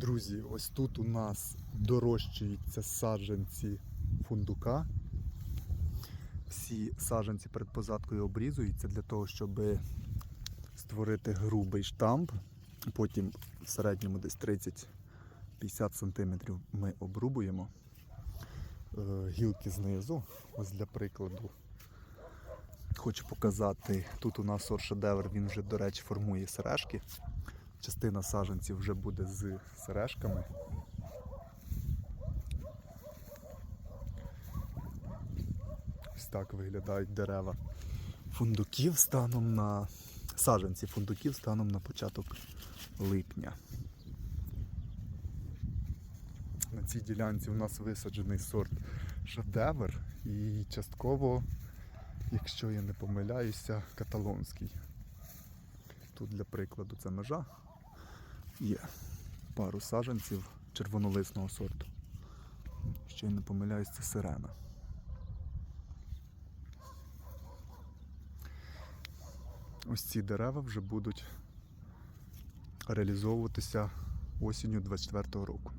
Друзі, ось тут у нас дорощуються саджанці фундука. Всі саджанці перед посадкою обрізуються для того, щоб створити грубий штамп. Потім в середньому десь 30-50 см ми обрубуємо Е, гілки знизу. Ось для прикладу. Хочу показати, тут у нас оршедевр, він вже, до речі, формує сережки. Частина саджанців вже буде з сережками. Ось так виглядають дерева фундуків станом на саджанці фундуків станом на початок липня. На цій ділянці у нас висаджений сорт шедевр і частково, якщо я не помиляюся, каталонський. Тут для прикладу це межа. Є пару саджанців червонолисного сорту. Ще й не помиляюсь, це сирена. Ось ці дерева вже будуть реалізовуватися осінню 24 року.